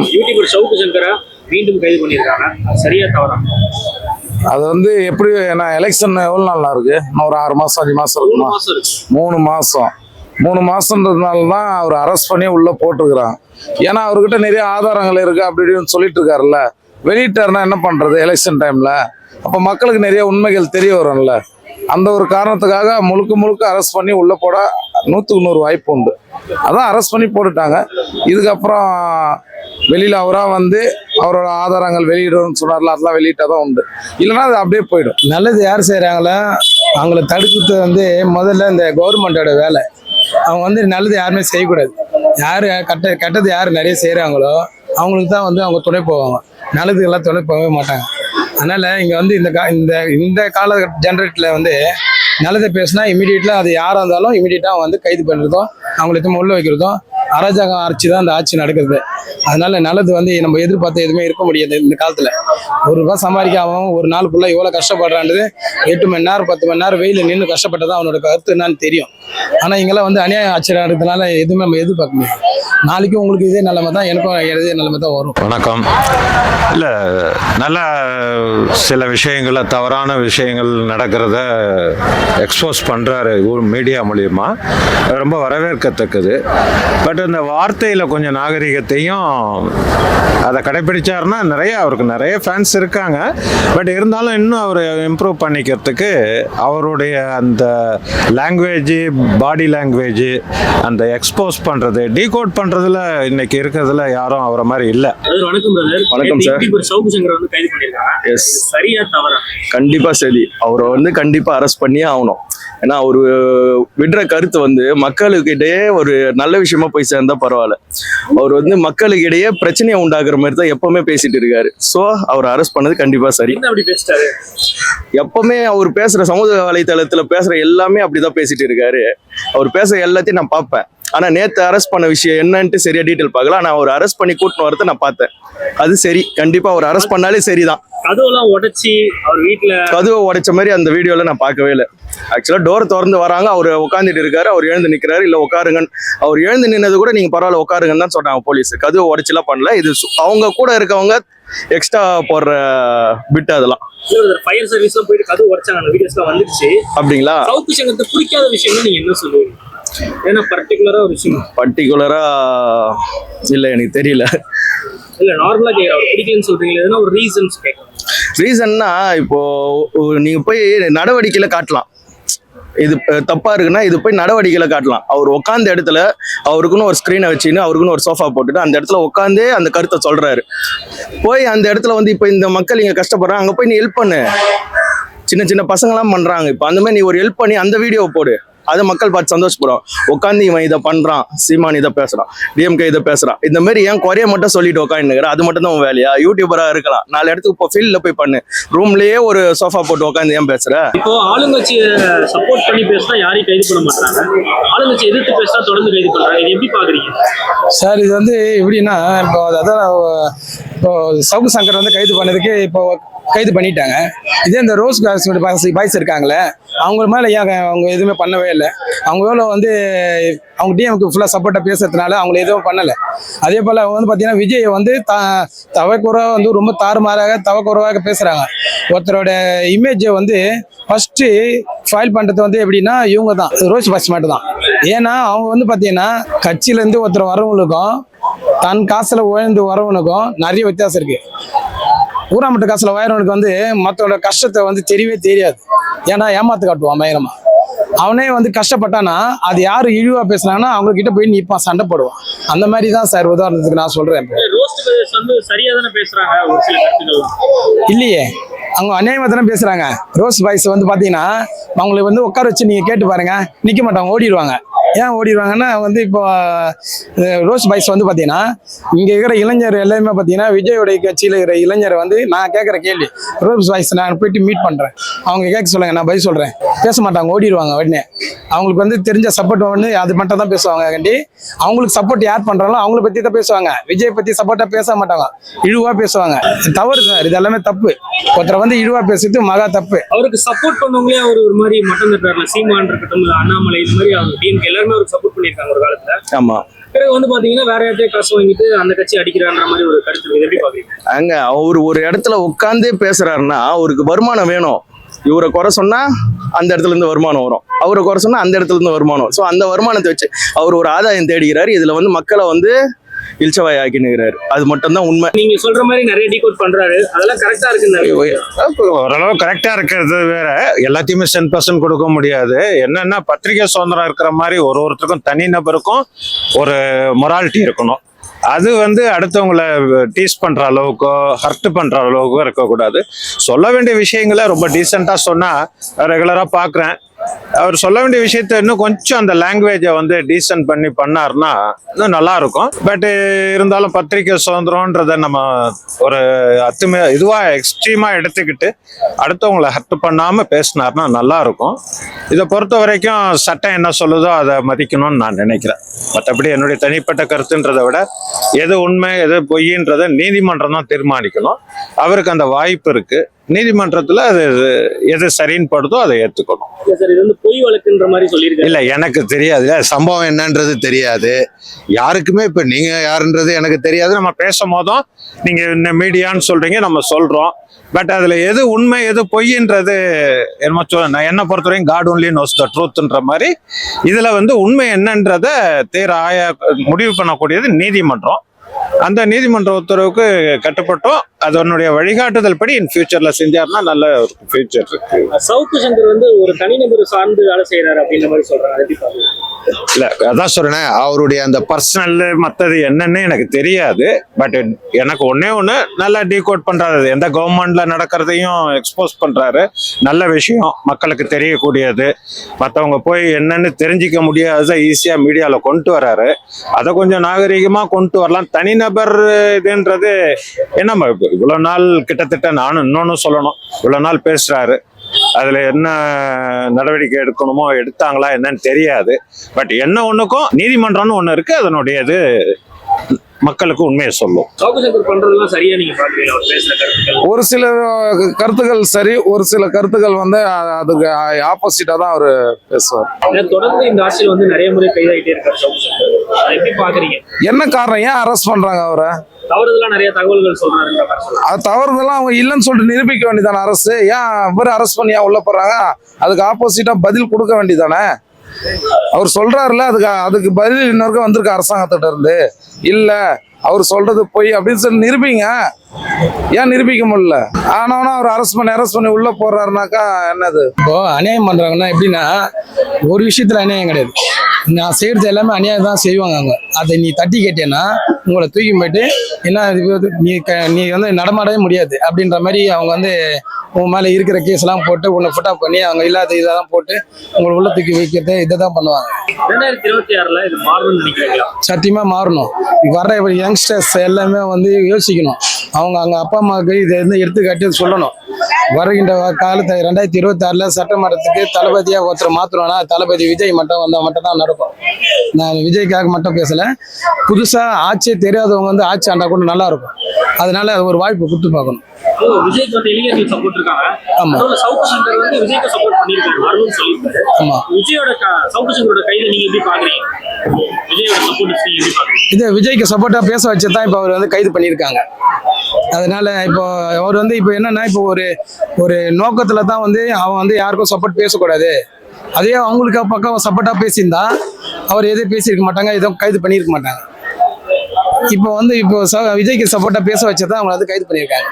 YouTuber சவுக்கு சங்கரா மீண்டும் கைது பண்ணியிருக்காங்க. சரியா தவறா? அது வந்து எப்படி நான் எலெக்ஷன் எவ்வளோ நாளா இருக்கு? இன்னும் ஒரு ஆறு மாசம் அஞ்சு மாசம் மூணு இருக்குமா மூணு மாசம். மூணு மாசம்ன்றதுனால தான் அவர் அரெஸ்ட் பண்ணி உள்ள போட்டிருக்கிறாங்க. ஏன்னா அவர்கிட்ட நிறைய ஆதாரங்கள் இருக்கு அப்படி இப்படின்னு சொல்லிட்டு இருக்காருல்ல. வெளியிட்டாருன்னா என்ன பண்றது எலெக்ஷன் டைம்ல அப்ப மக்களுக்கு நிறைய உண்மைகள் தெரிய வரும்ல. அந்த ஒரு காரணத்துக்காக முழுக்க முழுக்க அரெஸ்ட் பண்ணி உள்ள போட நூற்றுக்கு நூறு வாய்ப்பு உண்டு. அதான் அரெஸ்ட் பண்ணி போட்டுட்டாங்க. இதுக்கப்புறம் வெளியில் அவராக வந்து அவரோட ஆதாரங்கள் வெளியிடணும்னு சொன்னார்ல அதெல்லாம் வெளியிட்டால் தான் உண்டு. இல்லைன்னா அது அப்படியே போயிடும். நல்லது யார் செய்கிறாங்களோ அவங்கள தடுக்கிறது வந்து முதல்ல இந்த கவர்மெண்ட்டோட வேலை. அவங்க வந்து நல்லது யாருமே செய்யக்கூடாது. யார் கட்ட கெட்டது யார் நிறைய செய்கிறாங்களோ அவங்களுக்கு தான் வந்து அவங்க துணை போவாங்க. நல்லதுக்கெல்லாம் துணை போகவே மாட்டாங்க. அதனால் இங்கே வந்து இந்த கா இந்த இந்த கால ஜென்ரேட்டில் வந்து நல்லதை பேசினா இமீடியட்டாக அது யாராக இருந்தாலும் இமீடியட்டாக வந்து கைது பண்ணுறதும் அவங்களுக்கு உள்ள வைக்கிறதும் அராஜகம் ஆட்சி தான் அந்த ஆட்சி நடக்கிறது அதனால நல்லது வந்து நம்ம எதிர்பார்த்து எதுவுமே இருக்க முடியாது இந்த காலத்தில். ஒரு ரூபாய் சம்பாதிக்காம ஒரு நாள் ஃபுல்லாக எவ்வளோ கஷ்டப்படுறான்றது எட்டு மணி நேரம் பத்து மணி நேரம் வெயில் நின்று கஷ்டப்பட்டதான் அவனோட கருத்து என்னன்னு தெரியும். ஆனால் இங்கெல்லாம் வந்து அநியாயம் ஆட்சி நடக்கிறதுனால எதுவுமே நம்ம எதிர்பார்க்க முடியாது. நாளைக்கு உங்களுக்கு இதே நிலைமை தான் எனக்கும் இதே நிலைமை தான் வரும். வணக்கம். இல்லை நல்ல சில விஷயங்கள தவறான விஷயங்கள் நடக்கிறத எக்ஸ்போஸ் பண்ணுறாரு மீடியா மூலியமா. ரொம்ப வரவேற்கத்தக்கது. பட் இந்த வார்த்தையில் கொஞ்சம் நாகரிகத்தையும் அதை கடைப்பிடிச்சாருன்னா நிறைய அவருக்கு நிறைய ஃபேன்ஸ் இருக்காங்க. பட் இருந்தாலும் இன்னும் அவர் இம்ப்ரூவ் பண்ணிக்கிறதுக்கு அவருடைய அந்த லாங்குவேஜ் பாடி லாங்குவேஜ் அந்த எக்ஸ்போஸ் பண்ணுறது டீகோட் பண்ணுறதுல இன்னைக்கு இருக்கிறதுல யாரும் அவரை மாதிரி இல்லை. வணக்கம் பிரதர் வணக்கம் பண்ணியிருக்காங்க எஸ் சரியா தவறா? கண்டிப்பா சரி. அவரை வந்து கண்டிப்பா அரெஸ்ட் பண்ணியே ஆகணும். ஏன்னா அவரு விடுற கருத்து வந்து மக்களுக்கிட்டயே ஒரு நல்ல விஷயமா போய் சேர்ந்தா பரவாயில்ல. அவர் வந்து மக்களுக்கிடையே பிரச்சனையை உண்டாக்குற மாதிரி தான் எப்பவுமே பேசிட்டு இருக்காரு. ஸோ அவர் அரெஸ்ட் பண்ணது கண்டிப்பா சரி. அப்படி பேசிட்டாரு? எப்பவுமே அவர் பேசுற சமூக வலைத்தளத்துல பேசுற எல்லாமே அப்படிதான் பேசிட்டு இருக்காரு. அவர் பேசுற எல்லாத்தையும் நான் பார்ப்பேன். ஆனா நேத்து அரெஸ்ட் பண்ண விஷயம் என்னன்ட்டு சரியா டீட்டெயில் பார்க்கல. ஆனா அவர் அரெஸ்ட் பண்ணி கூட்டின்னு வரதை நான் பார்த்தேன். அது சரி. கண்டிப்பா அவர் அரெஸ்ட் பண்ணாலே சரிதான். கதவெல்லாம் உடைச்சி அவர் வீட்டுல கதவை உடைச்ச மாதிரி அந்த வீடியோல நான் பார்க்கவே இல்லை. ஆக்சுவலா டோர் திறந்து வராங்க. அவர் உட்காந்துட்டு இருக்காரு. அவர் எழுந்து நிக்கிறாரு. இல்ல உட்காருங்கன்னு அவர் எழுந்து நின்னது கூட நீங்க பரவாயில்ல உட்காருங்கன்னு தான் சொன்னாங்க போலீஸ். கதவை உடைச்சுலாம் பண்ணல. இது அவங்க கூட இருக்கவங்க எக்ஸ்ட்ரா போடுற பிட் அதெல்லாம். ஃபயர் சர்வீஸ்லாம் போயிட்டு கதவு உடைச்சாங்க. அந்த வீடியோஸ்லாம் வந்துருச்சு. அப்படிங்களா? சவுக்கு சங்கரத்தை பிடிக்காத விஷயம்னா நீங்க என்ன சொல்லுவீங்க? ஏன்னா பர்டிகுலரா ஒரு விஷயம்? பர்டிகுலரா இல்ல எனக்கு தெரியல. இல்ல நார்மலா கேக்குற அவர் பிடிக்கலன்னு சொல்றீங்களா எதனா ஒரு ரீசன்ஸ் கேட்கணும். ரீசன்னா இப்போ நீங்க போய் நடவடிக்கையில காட்டலாம். இது தப்பா இருக்குன்னா இது போய் நடவடிக்கையில காட்டலாம். அவர் உட்காந்த இடத்துல அவருக்குன்னு ஒரு ஸ்க்ரீனை வச்சுன்னு அவருக்குன்னு ஒரு சோஃபா போட்டுட்டு அந்த இடத்துல உட்காந்தே அந்த கருத்தை சொல்றாரு. போய் அந்த இடத்துல வந்து இப்போ இந்த மக்கள் இங்க கஷ்டப்படுறாங்க அங்க போய் நீ ஹெல்ப் பண்ணு. சின்ன சின்ன பசங்களாம் பண்றாங்க. இப்போ அந்த மாதிரி நீ ஒரு ஹெல்ப் பண்ணி அந்த வீடியோ போடு. அதை மக்கள் பார்த்து சந்தோஷப்படும் உட்காந்து இவன் இதை பண்றான் சீமான் இதை பேசுறான் டிஎம்கே இதை பேசுறான். இந்த மாதிரி ஏன் குறைய மட்டும் சொல்லிட்டு உட்காந்துக்கிற அது மட்டும் தான் உன் வேலையா? யூடியூபரா இருக்கலாம். நாலு இடத்துக்கு இப்போ ஃபீல்ட்ல போய் பண்ணு. ரூம்லயே ஒரு சோஃபா போட்டு உட்காந்து ஏன் பேசுற? இப்போ ஆளுங்கட்சியை சப்போர்ட் பண்ணி பேசினா யாரையும் கைது பண்ண மாட்டாங்க. ஆளுங்கட்சி எதிர்த்து பேசினா தொடர்ந்து கைது பண்றாங்க. இது எப்படி பாக்குறீங்க சார் இது வந்து எப்படின்னா இப்போ அதான் இப்போ சவுக்கு சங்கர் வந்து கைது பண்ணதுக்கு இப்போ கைது பண்ணிட்டாங்க. இதே இந்த ரோஸ் காஸ் பாய்ஸ் இருக்காங்களே அவங்க மேலே ஏன் அவங்க எதுவுமே பண்ணவே இல்லை? அவங்க எவ்வளோ வந்து அவங்க டிஎம்க்கு ஃபுல்லாக சப்போர்ட்டாக பேசுறதுனால அவங்கள எதுவும் பண்ணலை. அதே போல் அவங்க வந்து பார்த்தீங்கன்னா விஜய் வந்து த தவக்குறவாக வந்து ரொம்ப தாறுமாறாக தவக்குறவாக பேசுகிறாங்க ஒருத்தரோட இமேஜை வந்து ஃபஸ்ட்டு ஃபைல் பண்ணுறது வந்து எப்படின்னா இவங்க தான் ரோஸ் பாய்ஸ் மட்டும் தான் ஏன்னா அவங்க வந்து பார்த்தீங்கன்னா கட்சியிலேருந்து ஒருத்தர் வரவங்களுக்கும் தன் காசில் உயர்ந்து வரவனுக்கும் நிறைய வித்தியாசம் இருக்கு. ஊராமட்டு காசில் உயரவனுக்கு வந்து மற்றவங்களோட கஷ்டத்தை வந்து தெரியவே தெரியாது. ஏன்னா ஏமாத்து காட்டுவான் பயங்கரமா. அவனே வந்து கஷ்டப்பட்டானா அது யார் இழிவா பேசுனாங்கன்னா அவங்க கிட்ட போய் நிற்பான் சண்டை போடுவான். அந்த மாதிரி தான் சார் உதாரணத்துக்கு நான் சொல்றேன். இல்லையே. அவங்க அநியாயமா தானே பேசுறாங்க. ரோஸ் பாய்ஸ் வந்து பாத்தீங்கன்னா அவங்களை வந்து உட்கார வச்சு நீங்க கேட்டு பாருங்க. நிக்க மாட்டாங்க ஓடிடுவாங்க. ஏன் ஓடிடுவாங்கன்னா வந்து இப்போ ரோஸ் பாய்ஸ் வந்து பார்த்தீங்கன்னா இங்கே இருக்கிற இளைஞர் எல்லாருமே பார்த்தீங்கன்னா விஜயோடைய கட்சியில் இருக்கிற இளைஞர் வந்து நான் கேட்குற கேள்வி. ரோஸ் பாய்ஸ் நான் போயிட்டு மீட் பண்ணுறேன் அவங்க கேட்க சொல்லுங்கள் நான் பதில் சொல்கிறேன் பேச மாட்டாங்க ஓடிடுவாங்க உடனே. அவங்களுக்கு வந்து தெரிஞ்ச சப்போர்ட் வந்து அது மட்டும் தான் பேசுவாங்க கண்டி. அவங்களுக்கு சப்போர்ட் யார் பண்றாங்களோ அவங்கள பத்தி தான் பேசுவாங்க. விஜய் பத்தி சப்போர்ட்டா பேச மாட்டாங்க. இழிவா பேசுவாங்க. தவறு சார் இது எல்லாமே தப்பு. ஒருத்தரை வந்து இழிவா பேசுறது மகா தப்பு. அவருக்கு சப்போர்ட் பண்ணவங்களே அவர் ஒரு மாதிரி மட்டம் தட்டுறாருல சீமான் இருக்கட்டும் இல்ல அண்ணாமலை இது மாதிரி அவங்க டிஎம்கே எல்லாருமே அவருக்கு சப்போர்ட் பண்ணியிருக்காங்க ஒரு காலத்துல. ஆமா. பிறகு வந்து பாத்தீங்கன்னா வேற யார்ட்டையும் காசு வாங்கிட்டு அந்த கட்சி அடிக்கிறான்ற மாதிரி ஒரு கருத்து எப்படி பாக்குறீங்க? அங்க அவர் ஒரு இடத்துல உட்காந்தே பேசுறாருன்னா அவருக்கு வருமானம் வேணும். இவரை குறை சொன்னா அந்த இடத்துல இருந்து வருமானம் வரும். அவரை குறை சொன்னா அந்த இடத்துல இருந்து வருமானம் வரும். ஸோ அந்த வருமானத்தை வச்சு அவர் ஒரு ஆதாயம் தேடிக்கிறாரு இதுல வந்து மக்களை வந்து இல்ச்சவாய் ஆக்கினுகிறாரு. அது மட்டும்தான் உண்மை. நீங்க சொல்ற மாதிரி நிறைய டீகோட் பண்றாரு. அதெல்லாம் கரெக்டா இருக்கு ஓரளவு கரெக்டா இருக்கிறது வேற. எல்லாத்தையுமே சென் பர்சன்ட் கொடுக்க முடியாது. என்னன்னா பத்திரிகை சுதந்திரம் இருக்கிற மாதிரி ஒரு ஒருத்தருக்கும் தனி நபருக்கும் ஒரு மொராலிட்டி இருக்கணும். அது வந்து அடுத்தவங்கள டீஸ் பண்ற அளவுக்கோ ஹர்ட் பண்ற அளவுக்கோ இருக்கக்கூடாது. சொல்ல வேண்டிய விஷயங்களை ரொம்ப டீசெண்டா சொன்னா ரெகுலரா பாக்குறேன். அவர் சொல்ல வேண்டிய விஷயத்த இன்னும் கொஞ்சம் அந்த லாங்குவேஜை வந்து டீசென்ட் பண்ணி பண்ணாருன்னா இன்னும் நல்லா இருக்கும் பட் இருந்தாலும் பத்திரிகை சுதந்திரம்ன்றத நம்ம ஒரு அத்துமே இதுவாக எக்ஸ்ட்ரீமாக எடுத்துக்கிட்டு அடுத்தவங்களை ஹர்ட் பண்ணாமல் பேசினார்னா நல்லா இருக்கும் இதை பொறுத்த வரைக்கும் சட்டம் என்ன சொல்லுதோ அதை மதிக்கணும்னு நான் நினைக்கிறேன். மற்றபடி என்னுடைய தனிப்பட்ட கருத்துன்றதை விட எது உண்மை எது பொய்ன்றதை நீதிமன்றம் தான் தீர்மானிக்கணும். அவருக்கு அந்த வாய்ப்பு இருக்குது நீதிமன்றத்துல அது எது சரின்னு படுதோ அதை வந்து பொய் வழக்குன்ற மாதிரி சொல்லியிருக்காரு. இல்ல எனக்கு தெரியாது. சம்பவம் என்னன்றது தெரியாது. யாருக்குமே இப்ப நீங்க யாருன்றது எனக்கு தெரியாது. நம்ம பேசும் போதும் நீங்க இந்த மீடியான்னு சொல்றீங்க நம்ம சொல்றோம். பட் அதுல எது உண்மை எது பொய்ன்றது என்னமோ சொல்ல நான் என்ன பொறுத்தவரைக்கும் காட் ஒன்லி நோஸ் த ட்ரூத்ன்ற மாதிரி இதுல வந்து உண்மை என்னன்றத தீர ஆய முடிவு பண்ணக்கூடியது நீதிமன்றம். அந்த நீதிமன்ற உத்தரவுக்கு கட்டுப்பட்டோம். அதனுடைய வழிகாட்டுதல் படி இன் ஃபியூச்சர்ல செஞ்சாருன்னா நல்ல ஒரு ஃபியூச்சர் இருக்கு. சவுக்கு சங்கர் வந்து ஒரு தனிநபர் சார்ந்து வேலை செய்யறாரு அப்படின்ற மாதிரி சொல்றாங்க இல்ல அதான் சொல்றேன். அவருடைய அந்த பர்சனல் மத்தது என்னன்னு எனக்கு தெரியாது. பட் எனக்கு ஒண்ணே ஒண்ணு நல்லா டீகோட் பண்றாரு. எந்த கவர்மெண்ட்ல நடக்கிறதையும் எக்ஸ்போஸ் பண்றாரு. நல்ல விஷயம். மக்களுக்கு தெரியக்கூடியது. மத்தவங்க போய் என்னன்னு தெரிஞ்சிக்க முடியாத ஈஸியா மீடியால கொண்டு வராரு. அதை கொஞ்சம் நாகரிகமா கொண்டு வரலாம். தனிநபர் இதுன்றது என்ன இவ்வளவு நாள் கிட்டத்தட்ட நானும் இன்னொன்னு சொல்லணும். இவ்வளவு நாள் பேசுறாரு. அதுல என்ன நடவடிக்கை எடுக்கணுமோ எடுத்தாங்களா என்னன்னு தெரியாது. பட் என்ன ஒண்ணுக்கும் நீதிமன்றம்னு ஒண்ணு இருக்கு. அதனுடைய இது மக்களுக்கு உண்மையை சொல்லும். சவுக்கு சங்கர் பண்றதெல்லாம் சரியா நீங்க பாக்குறீங்க அவர் பேசுற கருத்துக்கள்? ஒரு சில கருத்துக்கள் சரி ஒரு சில கருத்துக்கள் வந்து அதுக்கு ஆப்போசிட்டா தான் அவர் பேசுவார். தொடர்ந்து இந்த ஆட்சியில் வந்து நிறைய முறை கைதாகிட்டே இருக்காரு சவுக்கு சங்கர் அதை எப்படி பாக்குறீங்க? என்ன காரணம்? ஏன் அரெஸ்ட் பண்றாங்க அவரை? தவறுதலா நிறைய தகவல்கள் சொல்றாருன்ற சொல்றாங்க. அது தவறுதெல்லாம் அவங்க இல்லைன்னு சொல்லிட்டு நிரூபிக்க வேண்டியதானே அரசு? ஏன் இவர் அரசு பண்ணி ஏன் உள்ள போறாங்க? அதுக்கு ஆப்போசிட்டா பதில் கொடுக்க வேண்டியதானே? அவர் சொல்றாருல அதுக்கு அதுக்கு பதில் இன்னொருக்கா வந்திருக்கு அரசாங்கத்திட்ட இருந்து. இல்ல அவர் சொல்றது பொய் அப்படின்னு சொல்லி நிரூபிங்க. ஏன் நிரூபிக்க முடியல? ஆனவனா அவர் அரெஸ்ட் பண்ணி அரெஸ்ட் பண்ணி உள்ள போடுறாருனாக்கா என்னது? இப்போ அநியாயம் பண்றாங்கன்னா எப்படின்னா ஒரு விஷயத்துல அநியாயம் கிடையாது. நான் செய்யறது எல்லாமே அநியாயம் தான் செய்வாங்க அவங்க. அதை நீ தட்டி கேட்டேன்னா உங்களை தூக்கி போயிட்டு என்ன இது நீ க நீ வந்து நடமாடவே முடியாது அப்படின்ற மாதிரி அவங்க வந்து உன் மேலே இருக்கிற கேஸ் எல்லாம் போட்டு உன்னை ஃபுட்டா பண்ணி அவங்க இல்லாத இதெல்லாம் போட்டு உங்களை உள்ள தூக்கி வைக்கிறது இதை தான் பண்ணுவாங்க. ரெண்டாயிரத்தி இருபத்தி ஆறுல இது மாறணும்னு நினைக்கிறீங்களா? சத்தியமாக மாறணும். வர்ற யங்ஸ்டர்ஸ் எல்லாமே வந்து யோசிக்கணும். அவங்க அவங்க அப்பா அம்மாவுக்கு இதை வந்து எடுத்துக்காட்டி சொல்லணும். வருகின்ற காலத்தை ரெண்டாயிரத்தி இருபத்தி ஆறுல சட்டமன்றத்துக்கு தளபதியாக ஒருத்தர் மாத்துறோம்னா தளபதி விஜய் மட்டும் வந்தால் மட்டும் தான் நடக்கும். நான் விஜய்க்காக மட்டும் பேசல. புதுசா ஆட்சியே தெரியாதவங்க வந்து ஆட்சி ஆண்டா கூட நல்லா இருக்கும். அதனால அது ஒரு வாய்ப்பு கொடுத்து பார்க்கணும். விஜய்க்கு வந்து இளைஞர்கள் சப்போர்ட் இருக்காங்க. ஆமா. அதோட சவுக்கு சங்கர் வந்து விஜய்க்கு சப்போர்ட் பண்ணியிருக்காரு வரணும்னு சொல்லியிருக்காரு ஆமா. விஜயோட க- சவுக்கு சங்கரோட கையில நீங்க எப்படி பாக்குறீங்க? விஜயோட சப்போர்ட் நீங்க எப்படி பாக்குறீங்க? இது விஜய்க்கு சப்போர்ட்டா பேச வச்சு தான் இப்போ அவர் வந்து கைது பண்ணியிருக்காங்க. அதனால இப்போ அவர் வந்து இப்போ என்னன்னா இப்போ ஒரு ஒரு நோக்கத்துல தான் வந்து அவன் வந்து யாருக்கும் சப்போர்ட் பேசக்கூடாது. அதே அவங்களுக்கு பக்கம் சப்போர்ட்டா பேசியிருந்தா அவர் எதுவும் பேசியிருக்க மாட்டாங்க எதுவும் கைது பண்ணியிருக்க மாட்டாங்க. இப்போ வந்து இப்போ விஜய்க்கு சப்போர்ட்டா பேச வச்சு தான் அவங்களை வந்து கைது பண்ணியிருக்காங்க.